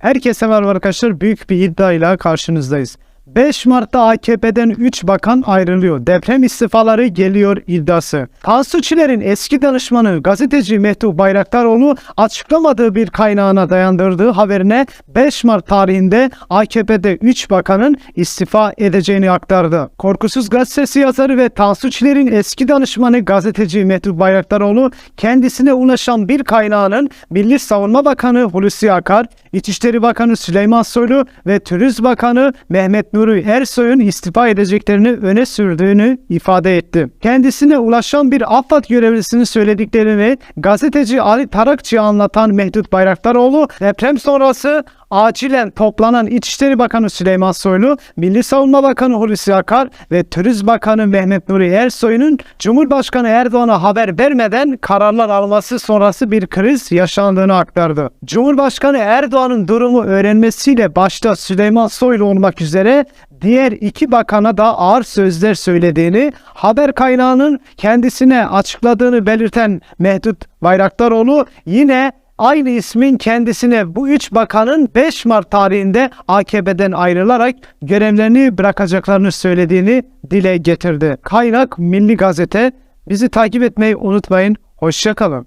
Herkese merhaba arkadaşlar. Büyük bir iddiayla karşınızdayız. 5 Mart'ta AKP'den 3 bakan ayrılıyor. Deprem istifaları geliyor iddiası. Tansu Çiller'in eski danışmanı gazeteci Mehdi Bayraktaroğlu açıklamadığı bir kaynağına dayandırdığı haberine 5 Mart tarihinde AKP'de 3 bakanın istifa edeceğini aktardı. Korkusuz gazetesi yazarı ve Tansu Çiller'in eski danışmanı gazeteci Mehdi Bayraktaroğlu kendisine ulaşan bir kaynağının Milli Savunma Bakanı Hulusi Akar, İçişleri Bakanı Süleyman Soylu ve Turizm Bakanı Mehmet Nuri Ersoy'un istifa edeceklerini öne sürdüğünü ifade etti. Kendisine ulaşan bir AFAD görevlisinin söylediklerini gazeteci Ali Tarakçı'ya anlatan Mehdut Bayraktaroğlu deprem sonrası acilen toplanan İçişleri Bakanı Süleyman Soylu, Milli Savunma Bakanı Hulusi Akar ve Turizm Bakanı Mehmet Nuri Ersoy'un Cumhurbaşkanı Erdoğan'a haber vermeden kararlar alması sonrası bir kriz yaşandığını aktardı. Cumhurbaşkanı Erdoğan'ın durumu öğrenmesiyle başta Süleyman Soylu olmak üzere diğer iki bakana da ağır sözler söylediğini, haber kaynağının kendisine açıkladığını belirten Mehdut Bayraktaroğlu yine aynı ismin kendisine bu üç bakanın 5 Mart tarihinde AKP'den ayrılarak görevlerini bırakacaklarını söylediğini dile getirdi. Kaynak Milli Gazete. Bizi takip etmeyi unutmayın. Hoşçakalın.